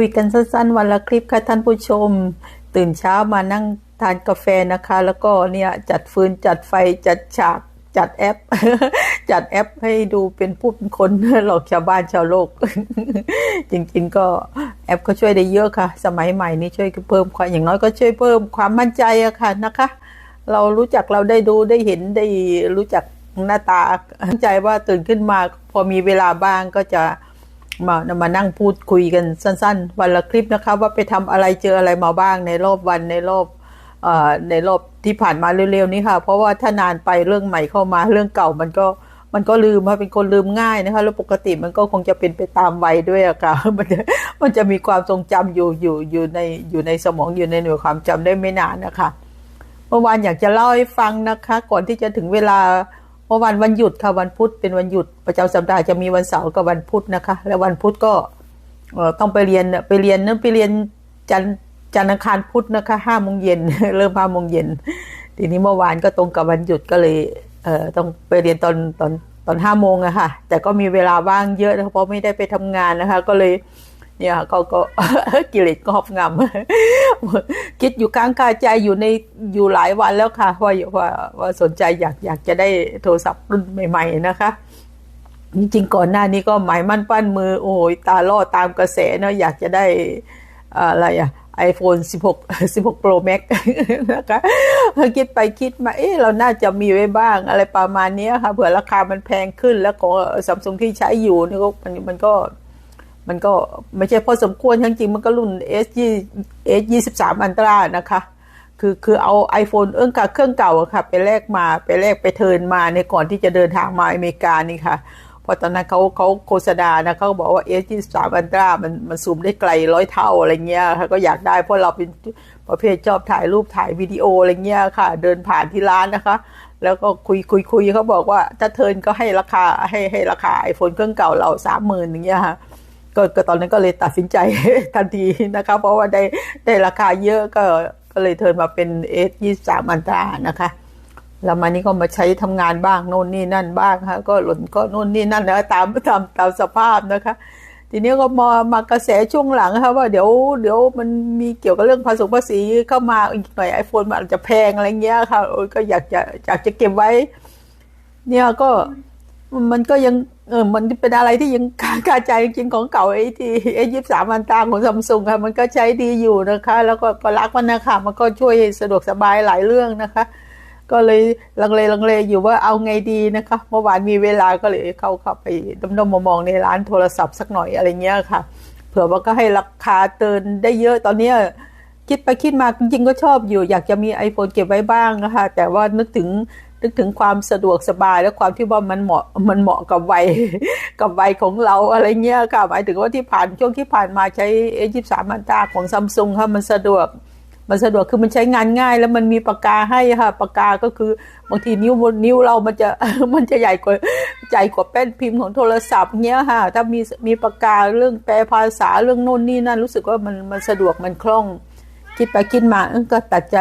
คุยกันสั้นๆ วันละคลิปค่ะท่านผู้ชม ตื่นเช้ามานั่งทานกาแฟนะคะ แล้วก็เนี่ยจัดฟืนจัดไฟจัดฉากจัดแอป จัดแอปให้ดูเป็นผู้เป็นคนหลอกชาวบ้านชาวโลก จริงๆก็แอปก็ช่วยได้เยอะค่ะ สมัยใหม่นี้ช่วยเพิ่มความอย่างน้อยก็ช่วยเพิ่มความมั่นใจอะค่ะนะคะ เรารู้จักเราได้ดูได้เห็นได้รู้จักหน้าตาใจว่าตื่นขึ้นมาพอมีเวลาบ้างก็จะ มามานั่งพูดคุยกันสั้น ๆ วันละคลิปนะคะว่าไปทำอะไรเจออะไรมาบ้างในรอบวันในรอบเอ่อในรอบที่ผ่านมาเร็วๆนี้ค่ะ เพราะว่าถ้านานไปเรื่องใหม่เข้ามาเรื่องเก่ามันก็มันก็ลืมค่ะเป็นคนลืมง่ายนะคะแล้วปกติมันก็คงจะเป็นไปตามวัยด้วยอะค่ะมันจะมันจะมีความทรงจำอยู่อยู่อยู่ในอยู่ในสมองอยู่ในหน่วยความจำได้ไม่นานนะคะ เมื่อวานอยากจะเล่าให้ฟังนะคะ ก่อนที่จะถึงเวลา เมื่อวานวันหยุดค่ะวันพุธเป็นวันหยุดประจำสัปดาห์จะมีวันเสาร์กับวันพุธนะคะ และวันพุธก็ต้องไปเรียนไปเรียนนั่นไปเรียนจันจันทร์อังคารพุธนะคะห้าโมงเย็นเริ่มห้าโมงเย็นทีนี้เมื่อวานก็ตรงกับวันหยุดก็เลยเอ่อต้องไปเรียนตอนตอนตอนห้าโมงอะค่ะ แต่ก็มีเวลาว่างเยอะนะคะเพราะไม่ได้ไปทำงานนะคะ ก็เลย เนี่ยก็ก็กิเลสก็หอบงำคิดอยู่กลางกายใจอยู่ในอยู่หลายวันแล้วค่ะว่าว่าว่าสนใจอยากอยากจะได้โทรศัพท์รุ่นใหม่ ๆ นะคะจริงๆก่อนหน้านี้ก็หมายมั่นปั้นมือ โอ้ยตาล่อตามกระแสเนาะอยากจะได้อะไรอะ iPhone 16 16 Pro Max นะคะคิดไปคิดมา เอ๊ะ เราน่าจะมีไว้บ้าง อะไรประมาณนี้ค่ะ เผื่อราคามันแพงขึ้นแล้วของซัมซุงที่ใช้อยู่นี่ก็มันมันก็ มันก็ไม่ใช่พอสมควรจริงๆมันก็รุ่น S 2 S 23อันตรานะคะ คือคือเอา iPhone เอื้องกับเครื่องเก่าอะค่ะ ไปแลกมาไปแลกไปเทิร์นมาในก่อนที่จะเดินทางมาอเมริกานี่ค่ะเพราะตอนนั้นเขาเขาโฆษณานะเขาบอกว่า S 23อันตรามันมันซูมได้ไกลร้อยเท่าอะไรเงี้ยค่ะก็อยากได้เพราะเราเป็นประเภทชอบถ่ายรูปถ่ายวิดีโออะไรเงี้ยค่ะ เดินผ่านที่ร้านนะคะแล้วก็คุยคุยคุยเขาบอกว่าถ้าเทิร์นก็ให้ราคาให้ให้ราคา iPhone เครื่องเก่าเราสามหมื่นอย่างเงี้ยค่ะ ก็ตอนนั้นก็เลยตัดสินใจทันทีนะคะ เพราะว่าได้ได้ราคาเยอะก็ก็เลยเทินมาเป็นเอสยี่สามอันตรานะคะแล้วมานี้ก็มาใช้ทำงานบ้างโน่นนี่นั่นบ้างค่ะก็หล่นก็โน่นนี่นั่นนะตามตามตามสภาพนะคะ ทีนี้ก็มามากระแสช่วงหลังค่ะว่าเดี๋ยวเดี๋ยวมันมีเกี่ยวกับเรื่องภาษีภาษีเข้ามาอีกหน่อยไอโฟนมันอาจจะแพงอะไรเงี้ยค่ะก็อยากจะอยากจะเก็บไว้ เนี่ยก็ มันก็ยังเออมันเป็นอะไรที่ยังคาใจจริงของเก่าไอ้ที่ไอ้ยี่สามอันตาของซัมซุงค่ะ มันก็ใช้ดีอยู่นะคะ แล้วก็ก็รักมันนะคะมันก็ช่วยสะดวกสบายหลายเรื่องนะคะ ก็เลยลังเลลังเลอยู่ว่าเอาไงดีนะคะ เมื่อวานมีเวลาก็เลยเข้าเข้าไปดมๆมองในร้านโทรศัพท์สักหน่อยอะไรเงี้ยค่ะ เผื่อว่าก็ให้ราคาเตือนได้เยอะตอนเนี้ยคิดไปคิดมาจริงๆก็ชอบอยู่ อยากจะมี iPhone เก็บไว้บ้างนะคะ แต่ว่านึกถึง นึกถึงความสะดวกสบายและความที่ว่ามันเหมาะมันเหมาะกับวัยกับวัยของเราอะไรเงี้ยค่ะหมายถึงว่าที่ผ่านช่วงที่ผ่านมาใช้ A23 อันตาของซัมซุงค่ะมันสะดวกมันสะดวกคือมันใช้งานง่าย แล้วมันมีปากกาให้ค่ะปากกาก็คือบางทีนิ้วนิ้วเรามันจะมันจะใหญ่กว่าใหญ่กว่าแป้นพิมพ์ของโทรศัพท์เงี้ยค่ะ ถ้ามีมีปากกาเรื่องแปลภาษาเรื่องโน่นนี่นั่นรู้สึกว่ามันมันสะดวกมันคล่อง คิดไปคิดมาก็ตัดใจ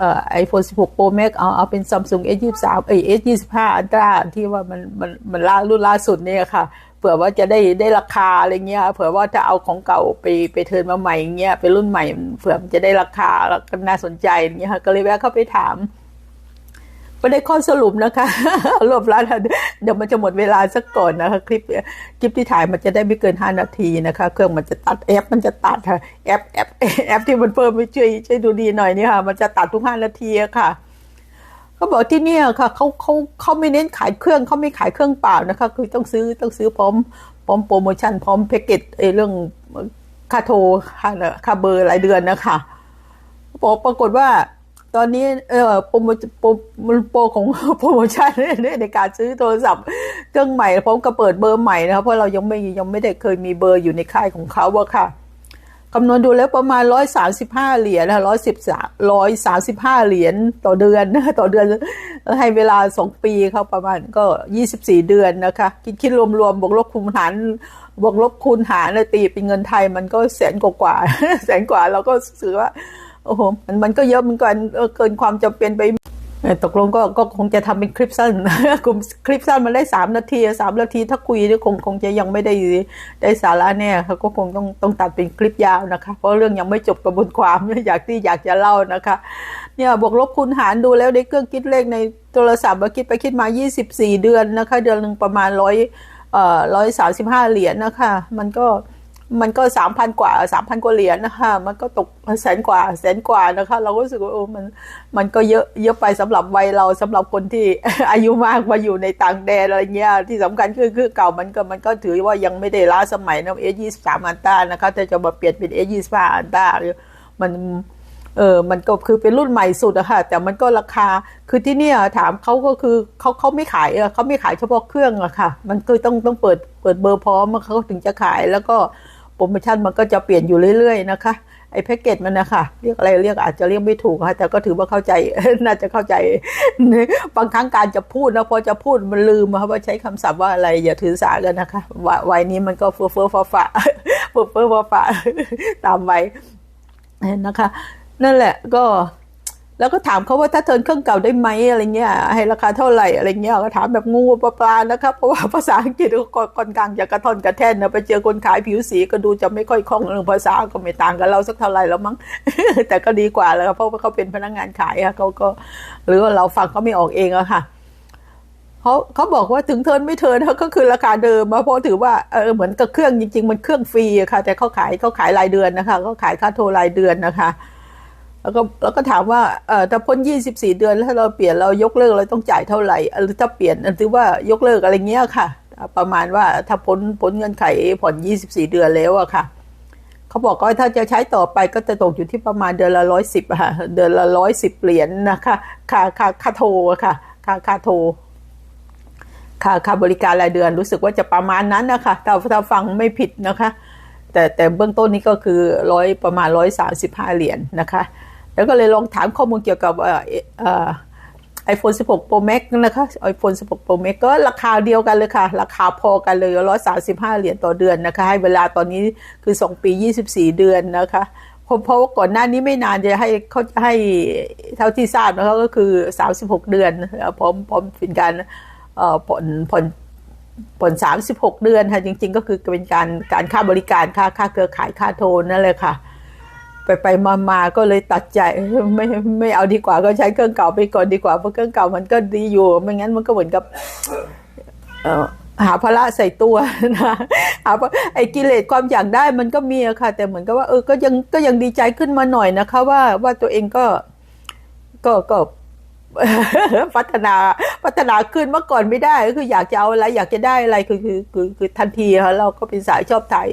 เอ่อไอโฟน16 Pro Max เอาเอาเป็น Samsung S23 เอ้ย S25 Ultra ที่ว่ามันมันมันล่ารุ่นล่าสุดเนี่ยค่ะเผื่อว่าจะได้ได้ราคาอะไรเงี้ยเผื่อว่าถ้าเอาของเก่าไปไปเทินมาใหม่เงี้ยไปรุ่นใหม่เผื่อมันจะได้ราคาแล้วก็น่าสนใจเงี้ยค่ะก็เลยแวะเข้าไปถาม ก็ได้ข้อสรุปนะคะรวบรัดเดี๋ยวมันจะหมดเวลาสักก่อนนะคะ คลิปคลิปที่ถ่ายมันจะได้ไม่เกิน 5 นาทีนะคะ เครื่องมันจะตัดแอปมันจะตัดค่ะแอปแอปแอปที่มันเพิ่มไปช่วยช่วยดูดีหน่อยนี่ค่ะ มันจะตัดทุก 5 นาทีอะค่ะเขาบอกที่เนี่ยค่ะเขาเขาเขาไม่เน้นขายเครื่องเขาไม่ขายเครื่องเปล่านะคะ คือต้องซื้อต้องซื้อพร้อมพร้อมโปรโมชั่นพร้อมแพ็กเกจเรื่องค่าโทรค่าค่าเบอร์รายเดือนนะคะบอกปรากฏว่า ตอนนี้เออโปรโมโปรโปรของโปรโมชั่นในการซื้อโทรศัพท์เครื่องใหม่พร้อมกับเปิดเบอร์ใหม่นะครับเพราะเรายังไม่ยังไม่ได้เคยมีเบอร์อยู่ในค่ายของเขาอะค่ะคำนวณดูแล้วประมาณร้อยสามสิบห้าเหรียญนะร้อยสิบสามร้อยสามสิบห้าเหรียญต่อเดือนนะต่อเดือนให้เวลาสองปีเขาประมาณก็ยี่สิบสี่เดือนนะคะ คิดคิดรวมๆบวกลบคูณหารบวกลบคูณหารเลยตีเป็นเงินไทยมันก็แสนกว่าแสนกว่าเราก็ซื้อว่า โอ้โหมันมันก็เยอะเหมือนกันเกินความจำเป็นไปตกลงก็ก็คงจะทำเป็นคลิปสั้นกลุ่มคลิปสั้นมันได้สามนาทีสามนาทีถ้าคุยนี่คงคงจะยังไม่ได้ได้สาระแน่ค่ะก็คงต้องต้องตัดเป็นคลิปยาวนะคะ เพราะเรื่องยังไม่จบกระบวนความอยากที่อยากจะเล่านะคะ เนี่ยบวกลบคูณหารดูแล้วในเครื่องคิดเลขในโทรศัพท์มาคิดไปคิดมา 24 เดือนนะคะ เดือนหนึ่งประมาณร้อยเอ่อร้อยสามสิบห้าเหรียญนะคะ มันก็ มันก็สามพันกว่าสามพันกว่าเหรียญนะคะ มันก็ตกแสนกว่าแสนกว่านะคะ เราก็รู้สึกว่าโอ้มันมันก็เยอะเยอะไปสำหรับวัยเราสำหรับคนที่อายุมากมาอยู่ในต่างแดนอะไรเงี้ยที่สำคัญคือคือเก่ามันก็มันก็ถือว่ายังไม่ได้ล้าสมัยนะเอยี่สามอันต้านะคะถ้าจะมาเปลี่ยนเป็นเอยี่สิบห้าอันต้ามันเออ มันก็คือเป็นรุ่นใหม่สุดอะค่ะ แต่มันก็ราคา คือที่เนี่ยถามเขาก็คือเขาเขาไม่ขายอะเขาไม่ขายเฉพาะเครื่องอะค่ะ มันคือต้องต้องเปิดเปิดเบอร์พร้อมเขาถึงจะขาย แล้วก็ ปรโมชั่นมันก็จะเปลี่ยนอยู่เรื่อยๆนะคะไอ้แพ็กเกจมันนะคะเรียกอะไรเรียกอาจจะเรียกไม่ถูกค่ะแต่ก็ถือว่าเข้าใจน่าจะเข้าใจ บางครั้งการจะพูดนะพอจะพูดมันลืมอะค่ะว่าใช้คำศัพท์ว่าอะไรอย่าถือสากันนะคะวัยนี้มันก็เฟ้อเฟ้อฟ้าฟ้าเฟ้อเฟ้อฟ้าฟ้าตามวัยนะคะ นั่นแหละก็ แล้วก็ถามเขาว่าถ้าเทิร์นเครื่องเก่าได้ไหมอะไรเงี้ยให้ราคาเท่าไหร่อะไรเงี้ยก็ถามแบบงูปลาปลานะครับเพราะว่าภาษาอังกฤษก็ค่อนข้างจะกระท่อนกระแท่นนะไปเจอคนขายผิวสีก็ดูจะไม่ค่อยคล่องเรื่องภาษาก็ไม่ต่างกับเราสักเท่าไหร่แล้วมั้งแต่ก็ดีกว่าแล้วเพราะว่าเขาเป็นพนักงานขายอะเขาก็ หรือว่าเราฟังเขาไม่ออกเองอะค่ะเขาเขาบอกว่าถึงเทิร์นไม่เทิร์นก็คือราคาเดิมมาเพราะถือว่าเออเหมือนกับเครื่องจริง ๆ มันเครื่องฟรีอะค่ะ แต่เขาขายเขาขายรายเดือนนะคะเขาขายค่าโทรรายเดือนนะคะ แล้วก็แล้วก็ถามว่าเออถ้าพ้น 24 เดือนแล้วเราเปลี่ยนเรายกเลิกเราต้องจ่ายเท่าไหร่หรือถ้าเปลี่ยนถือว่ายกเลิกอะไรเงี้ยค่ะ ประมาณว่าถ้าพ้นพ้นเงื่อนไขผ่อน 24 เดือนแล้วอะค่ะเขาบอกว่าถ้าจะใช้ต่อไปก็จะตกอยู่ที่ประมาณเดือนละร้อยสิบค่ะเดือนละร้อยสิบเหรียญนะคะค่าค่าค่าโทรค่ะค่าค่าโทรค่าค่าบริการรายเดือนรู้สึกว่าจะประมาณนั้นนะคะถ้าถ้าฟังไม่ผิดนะคะ แต่แต่เบื้องต้นนี้ก็คือร้อยประมาณร้อยสาสิบห้าเหรียญนะคะ แล้วก็เลยลองถามข้อมูลเกี่ยวกับไอโฟน16 Pro Max นะคะไอโฟน16 Pro Max ก็ราคาเดียวกันเลยค่ะ ราคาพอกันเลยร้อยสาสิบห้าเหรียญต่อเดือนนะคะ ให้เวลาตอนนี้คือสองปียี่สิบสี่เดือนนะคะเพราะเพราะว่าก่อนหน้านี้ไม่นานจะให้เขาจะให้เท่าที่ทราบนะคะก็คือสามสิบหกเดือน พร้อมพร้อมเป็นการผ่อนผ่อนผ่อนสามสิบหกเดือนค่ะจริง ๆ ก็คือเป็นการการค่าบริการค่าค่าเครือข่ายค่าโทรนั่นเลยค่ะ ไปไปมามาก็เลยตัดใจไม่ไม่เอาดีกว่าก็ใช้เครื่องเก่าไปก่อนดีกว่าเพราะเครื่องเก่ามันก็ดีอยู่ ไม่งั้นมันก็เหมือนกับหาภาระใส่ตัวนะหาไอ้กิเลสความอยากได้มันก็มีอะค่ะ แต่เหมือนกับว่าเออก็ยังก็ยังดีใจขึ้นมาหน่อยนะคะว่าว่าตัวเองก็ก็ก็พัฒนาพัฒนาขึ้นเมื่อก่อนไม่ได้ก็คืออยากจะเอาอะไรอยากจะได้อะไรคือคือคือคือทันทีค่ะเราก็เป็นสายชอบถ่าย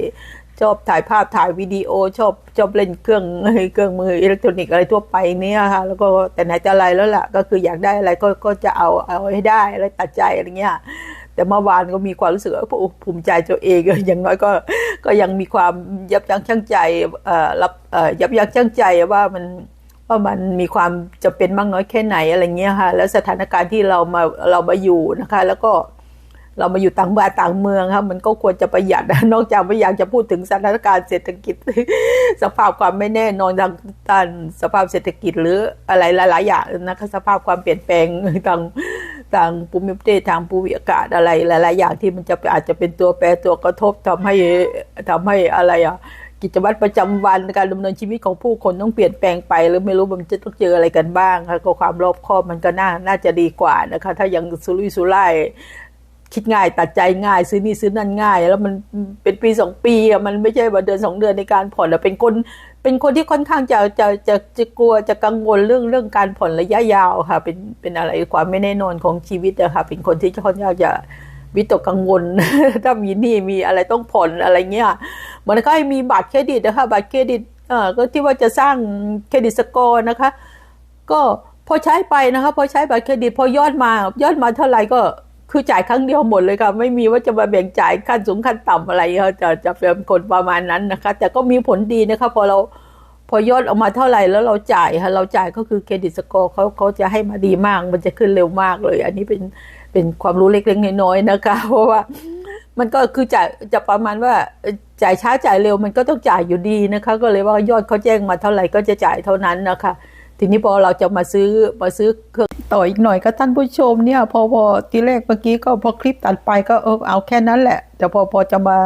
ชอบถ่ายภาพถ่ายวิดีโอชอบชอบเล่นเครื่องเครื่องมืออิเล็กทรอนิกส์อะไรทั่วไปเนี่ยค่ะแล้วก็แต่ไหนจะอะไรแล้วล่ะ ก็คืออยากได้อะไรก็ก็จะเอาเอาให้ได้อะไรตัดใจอะไรเงี้ยแต่เมื่อวานก็มีความรู้สึกว่าภูมิใจตัวเองอย่างน้อยก็ก็ยังมีความยับยั้งชั่งใจรับยับยั้งชั่งใจว่ามันว่ามันมีความจะเป็นมากน้อยแค่ไหนอะไรเงี้ยค่ะ แล้วสถานการณ์ที่เรามาเรามาอยู่นะคะ แล้วก็ เรามาอยู่ต่างบ้านต่างเมืองครับมันก็ควรจะประหยัดนอกจากไม่อยากจะพูดถึงสถานการณ์เศรษฐกิจ สภาพความไม่แน่นอนทางด้านสภาพเศรษฐกิจหรืออะไรหลาย ๆ อย่างนะคะสภาพความเปลี่ยนแปลงทางทางภูมิประเทศทางภูมิอากาศอะไรหลาย ๆ อย่างที่มันจะอาจจะเป็นตัวแปรตัวกระทบทำให้ทำให้อะไรอะกิจวัตรประจำวันการดำเนินชีวิตของผู้คนต้องเปลี่ยนแปลงไป หรือไม่รู้มันจะต้องเจออะไรกันบ้างค่ะก็ความรอบคอบมันก็น่าน่าจะดีกว่านะคะ ถ้ายังสุรุ่ยสุร่าย คิดง่ายตัดใจง่ายซื้อนี่ซื้อนั่นง่าย แล้วมันเป็นปีสองปีอะมันไม่ใช่ว่าเดือนสองเดือนในการผ่อนแล้วเป็นคนเป็นคนที่ค่อนข้างจะจะจะจะกลัวจะกังวลเรื่องเรื่องการผ่อนระยะยาวค่ะ เป็นเป็นอะไรความไม่แน่นอนของชีวิตอะคะเป็นคนที่ค่อนข้างจะวิตกกังวล ถ้ามีหนี้มีอะไรต้องผ่อนอะไรเงี้ยเหมือนก็ให้มีบัตรเครดิตนะคะ บัตรเครดิตเอ่อก็ที่ว่าจะสร้างเครดิตสกอร์นะคะ ก็พอใช้ไปนะคะ พอใช้บัตรเครดิตพอยอดมายอดมาเท่าไหร่ก็ คือจ่ายครั้งเดียวหมดเลยค่ะ ไม่มีว่าจะมาแบ่งจ่ายขั้นสูงขั้นต่ำอะไรค่ะจะจะเป็นคนประมาณนั้นนะคะ แต่ก็มีผลดีนะคะพอเราพอยอดออกมาเท่าไหร่แล้วเราจ่ายค่ะเราจ่ายก็คือเครดิตสกอร์เขาเขาจะให้มาดีมาก มันจะขึ้นเร็วมากเลย อันนี้เป็นเป็นความรู้เล็กๆน้อยๆนะคะ เพราะว่ามันก็คือจ่ายจะประมาณว่าจ่ายช้าจ่ายเร็วมันก็ต้องจ่ายอยู่ดีนะคะ ก็เลยว่ายอดเขาแจ้งมาเท่าไหร่ก็จะจ่ายเท่านั้นนะคะ ทีนี้พอเราจะมาซื้อมาซื้อเครื่อง ต่ออีกหน่อยก็ท่านผู้ชมเนี่ย พอพอทีแรกเมื่อกี้ก็พอคลิปตัดไปก็เออเอาแค่นั้นแหละ แต่พอพอจะมา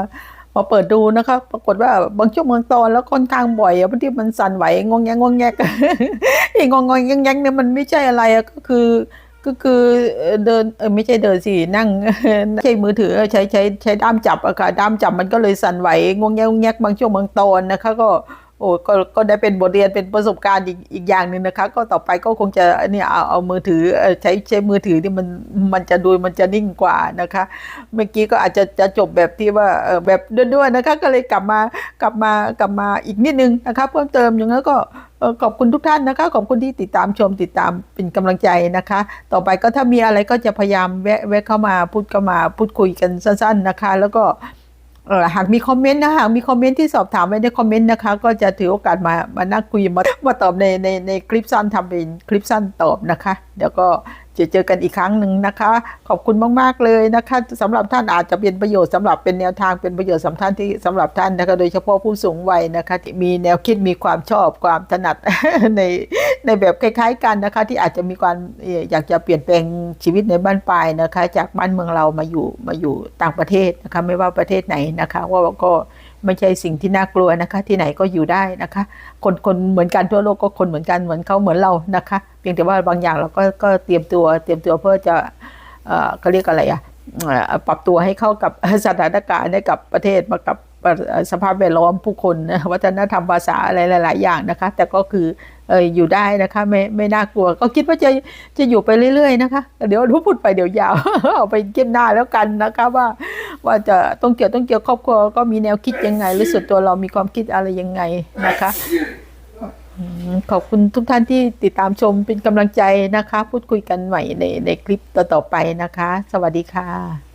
มาเปิดดูนะคะ ปรากฏว่าบางช่วงบางตอนแล้วค่อนข้างบ่อยอะบางทีมันสั่นไหวงงแงงงงแงกไอ้งงงงแงงแงเนี่ยมันไม่ใช่อะไรอะก็คือก็คือเดินเออไม่ใช่เดินสินั่งใช้มือถือใช้ใช้ใช้ด้ามจับอะค่ะด้ามจับมันก็เลยสั่นไหวงงแงงงงแงกบางช่วงบางตอนนะคะ ก็ โอ้ก็ก็ได้เป็นบทเรียนเป็นประสบการณ์อีกอีกอย่างหนึ่งนะคะ ก็ต่อไปก็คงจะเนี่ยเอาเอามือถือใช้ใช้มือถือที่มันมันจะดูมันจะนิ่งกว่านะคะ เมื่อกี้ก็อาจจะจะจบแบบที่ว่าแบบด้วนๆนะคะ ก็เลยกลับมากลับมากลับมาอีกนิดนึงนะคะเพิ่มเติมอย่างนั้นก็ขอบคุณทุกท่านนะคะ ขอบคุณที่ติดตามชมติดตามเป็นกำลังใจนะคะ ต่อไปก็ถ้ามีอะไรก็จะพยายามแวะแวะเข้ามาพูดเข้ามาพูดคุยกันสั้น ๆนะคะ แล้วก็ หากมีคอมเมนต์นะหากมีคอมเมนต์ที่สอบถามไว้ในคอมเมนต์นะคะ ก็จะถือโอกาสมามานั่งคุยมามาตอบในในในคลิปสั้นทำเป็นคลิปสั้นตอบนะคะ เดี๋ยวก็จะเจอกันอีกครั้งหนึ่งนะคะ ขอบคุณมาก ๆ เลยนะคะสำหรับท่านอาจจะเป็นประโยชน์สำหรับเป็นแนวทางเป็นประโยชน์สำคัญที่สำหรับท่านนะคะโดยเฉพาะผู้สูงวัยนะคะที่มีแนวคิดมีความชอบความถนัดในในแบบคล้าย ๆ กันนะคะที่อาจจะมีความอยากจะเปลี่ยนแปลงชีวิตในบ้านปลายนะคะ จากบ้านเมืองเรามาอยู่มาอยู่ต่างประเทศนะคะไม่ว่าประเทศไหนนะคะว่าก็ ไม่ใช่สิ่งที่น่ากลัวนะคะ ที่ไหนก็อยู่ได้นะคะ คนคนเหมือนกันทั่วโลกก็คนเหมือนกันเหมือนเขาเหมือนเรานะคะ เพียงแต่ว่าบางอย่างเราก็ก็เตรียมตัวเตรียมตัวเพื่อจะเอ่อเขาเรียกอะไรอะ่ะปรับตัวให้เข้ากับสถานการณ์ให้กับประเทศมากับ สภาพแวดล้อมผู้คนนะวัฒนธรรมภาษาอะไรหลาย ๆ อย่างนะคะ แต่ก็คือเอออยู่ได้นะคะไม่ไม่น่ากลัว ก็คิดว่าจะจะอยู่ไปเรื่อย ๆ นะคะ เดี๋ยวรู้พูดไปเดี๋ยวยาวเอาไปเก็บหน้าแล้วกันนะคะว่าว่าจะต้องเกี่ยวต้องเกี่ยวครอบครัวก็มีแนวคิดยังไง หรือส่วนตัวเรามีความคิดอะไรยังไงนะคะขอบคุณทุกท่านที่ติดตามชมเป็นกำลังใจนะคะ พูดคุยกันใหม่ในในคลิปต่อๆไปนะคะ สวัสดีค่ะ